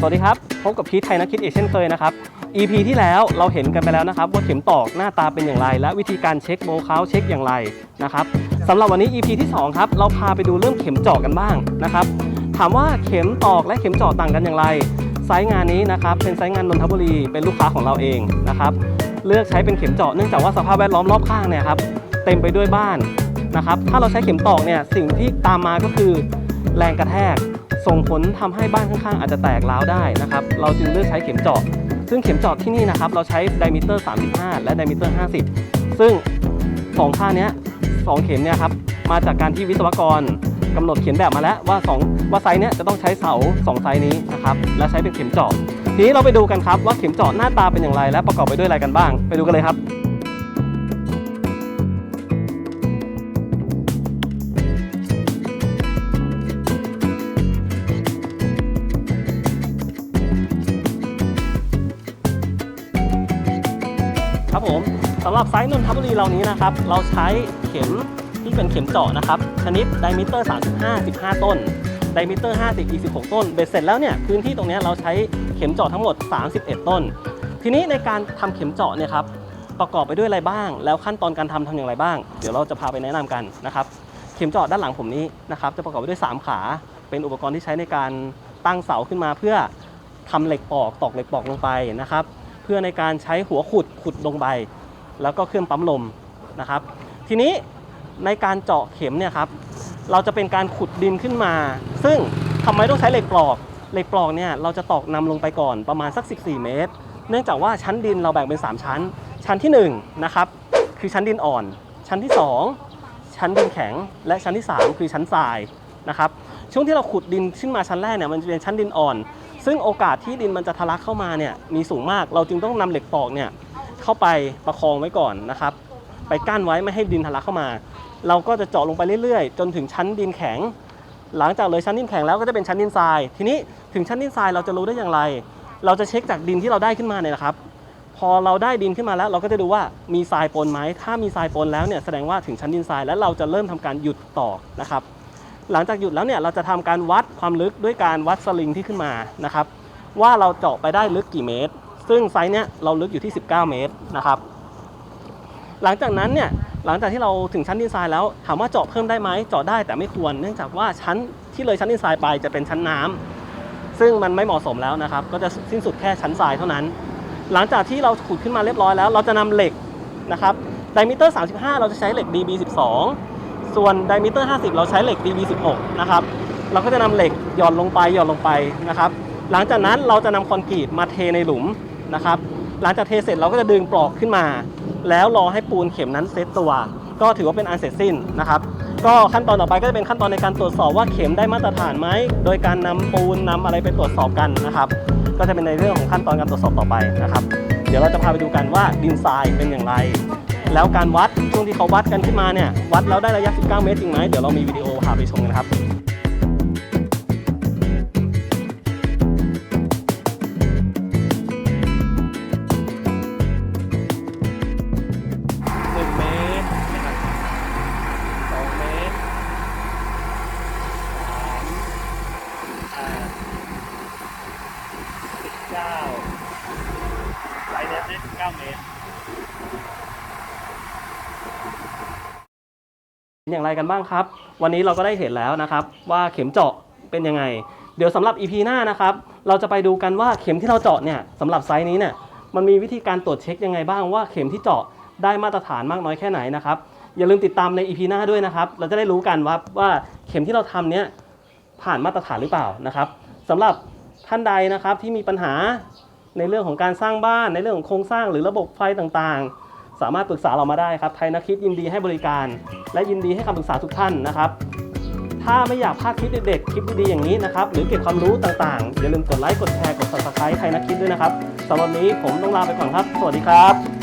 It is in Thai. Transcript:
สวัสดีครับ พบกับพีทไทยนักคิดเอเช่นเคยนะครับ EP ที่แล้วเราเห็นกันไปแล้วนะครับ ว่าเข็มตอกหน้าตาเป็นอย่างไร และวิธีการเช็คโบว์เคาเช็คอย่างไรนะครับสำหรับวันนี้ EP ที่2ครับเราพาไปดูเรื่องเข็มเจาะกันบ้างนะครับ ถามว่าเข็มตอกและเข็มเจาะต่างกันอย่างไรไซต์งานนี้นะครับเป็นไซต์งานนนทบุรีเป็นลูกค้าของเราเองนะครับเลือกใช้เป็นเข็มเจาะเนื่องจากว่าสภาพแวดล้อมรอบข้างเนี่ยครับเต็มไปด้วยบ้านนะครับถ้าเราใช้เข็มตอกเนี่ยสิ่งที่ตามมาก็คือแรงกระแทก ส่งผลทำให้บ้านข้างๆอาจจะแตกร้าวได้นะครับ เราจึงเลือกใช้เข็มเจาะ ซึ่งเข็มเจาะที่นี่นะครับ เราใช้ไดมิเตอร์ 35 และไดมิเตอร์ 50 ซึ่งสองค่าเนี้ยสองเข็มเนี่ยครับ มาจากการที่วิศวกรกำหนดเขียนแบบมาแล้วว่าสองว่าไซส์เนี้ยจะต้องใช้เสาสองไซส์นี้นะครับ และใช้เป็นเข็มเจาะ ทีนี้เราไปดูกันครับว่าเข็มเจาะหน้าตาเป็นอย่างไร และประกอบไปด้วยอะไรกันบ้าง ไปดูกันเลยครับ ครับผมสำหรับไซส์นนทบุรีเรานี้นะครับ เราใช้เข็มที่เป็นเข็มเจาะนะครับ ชนิดไดมิเตอร์ 35 15 ต้น ไดมิเตอร์ 50อีก16ต้น เบ็ดเสร็จแล้วเนี่ยพื้นที่ตรงนี้เราใช้เข็มเจาะทั้งหมด 31 ต้น ทีนี้ในการทำเข็มเจาะเนี่ยครับประกอบไปด้วยอะไรบ้าง แล้วขั้นตอนการทำทำอย่างไรบ้าง เดี๋ยวเราจะพาไปแนะนำกันนะครับ เข็มเจาะด้านหลังผมนี้นะครับจะประกอบไปด้วย 3 ขา เป็นอุปกรณ์ที่ใช้ในการตั้งเสาขึ้นมาเพื่อทำเหล็กปอกตอกเหล็กปอกลงไปนะครับ พื่อในการใช้หัวขุดขุดลงไป แล้วก็เครื่องปั๊มลมนะครับ ทีนี้ในการเจาะเข็มเนี่ยครับเราจะเป็นการขุดดินขึ้นมา ซึ่งทำไมต้องใช้เหล็กปลอก เหล็กปลอกเนี่ยเราจะตอกนำลงไปก่อนประมาณสัก 14 เมตร เนื่องจากว่าชั้นดินเราแบ่งเป็น 3 ชั้น ชั้นที่1นะครับคือชั้นดินอ่อน ชั้นที่ 2 ชั้นดินแข็ง และชั้นที่ 3 คือชั้นทรายนะครับ ช่วงที่เราขุดดินขึ้นมาชั้นแรกเนี่ยมันจะเป็นชั้นดินอ่อน ซึ่งโอกาสที่ดินมันจะทะลักเข้ามาเนี่ยมีสูงมากเราจึงต้องนำเหล็กตอกเนี่ยเข้าไปประคองไว้ก่อนนะครับ ไปกั้นไว้ไม่ให้ดินทะลักเข้ามา เราก็จะเจาะลงไปเรื่อยๆ จนถึงชั้นดินแข็ง หลังจากเลยชั้นดินแข็งแล้วก็จะเป็นชั้นดินทราย ทีนี้ถึงชั้นดินทรายเราจะรู้ได้อย่างไร เราจะเช็คจากดินที่เราได้ขึ้นมาเนี่ยนะครับ พอเราได้ดินขึ้นมาแล้ว เราก็จะดูว่ามีทรายปนไหมถ้ามีทรายปนแล้วเนี่ยแสดงว่าถึงชั้นดินทรายแล้วเราจะเริ่มทำการหยุดตอกนะครับ หลังจากหยุดแล้วเนี่ยเราจะทำการวัดความลึกด้วยการวัดสลิงที่ขึ้นมานะครับ ว่าเราเจาะไปได้ลึกกี่เมตร ซึ่งไซส์เนี้ยเราลึกอยู่ที่ 19 เมตรนะครับ หลังจากนั้นเนี่ยหลังจากที่เราถึงชั้นดินทรายแล้วถามว่าเจาะเพิ่มได้ไหมเจาะได้แต่ไม่ควร เนื่องจากว่าชั้นที่เลยชั้นดินทรายไปจะเป็นชั้นน้ำซึ่งมันไม่เหมาะสมแล้วนะครับ ก็จะสิ้นสุดแค่ชั้นทรายเท่านั้น หลังจากที่เราขุดขึ้นมาเรียบร้อยแล้ว เราจะนำเหล็กนะครับไดมิเตอร์ 35 เราจะใช้เหล็ก DB12 ส่วนไดมิเตอร์ 50 เราใช้เหล็ก DB16 นะครับ เราก็จะนำเหล็กหย่อนลงไปหย่อนลงไปนะครับ หลังจากนั้นเราจะนำคอนกรีตมาเทในหลุมนะครับ หลังจากเทเสร็จเราก็จะดึงปลอกขึ้นมา แล้วรอให้ปูนเข็มนั้นเซตตัว ก็ถือว่าเป็นอันเสร็จสิ้นนะครับ ก็ขั้นตอนต่อไปก็จะเป็นขั้นตอนในการตรวจสอบว่าเข็มได้มาตรฐานไหม โดยการนำปูนนำอะไรไปตรวจสอบกันนะครับ ก็จะเป็นในเรื่องของขั้นตอนการตรวจสอบต่อไปนะครับ เดี๋ยวเราจะพาไปดูกันว่าดินทรายเป็นอย่างไร แล้วการวัดช่วงที่เขาวัดกันขึ้นมาเนี่ยวัดแล้วได้ระยะ 19 เมตรจริงไหมเดี๋ยวเรามีวิดีโอพาไปชมกันครับ อย่างไรกันบ้างครับ วันนี้เราก็ได้เห็นแล้วนะครับ ว่าเข็มเจาะเป็นยังไง เดี๋ยวสำหรับ EP หน้านะครับ เราจะไปดูกันว่าเข็มที่เราเจาะเนี่ยสำหรับไซส์นี้เนี่ยมันมีวิธีการตรวจเช็คยังไงบ้างว่าเข็มที่เจาะได้มาตรฐานมากน้อยแค่ไหนนะครับ อย่าลืมติดตามใน EP หน้าด้วยนะครับ เราจะได้รู้กันว่าว่าเข็มที่เราทำเนี่ยผ่านมาตรฐานหรือเปล่านะครับสำหรับท่านใดนะครับที่มีปัญหาในเรื่องของการสร้างบ้านในเรื่องของโครงสร้างหรือระบบไฟต่างๆ สามารถปรึกษาเรามาได้ครับไทยนักคิดยินดีให้บริการ และยินดีให้คำปรึกษาทุกท่านนะครับถ้าไม่อยากพลาดคลิปเด็ดๆคลิปดีๆอย่างนี้นะครับหรือเก็บความรู้ต่างๆ อย่าลืมกดไลค์กดแชร์กด subscribe ไทยนักคิดด้วยนะครับสำหรับวันนี้ผมต้องลาไปก่อนครับ สวัสดีครับ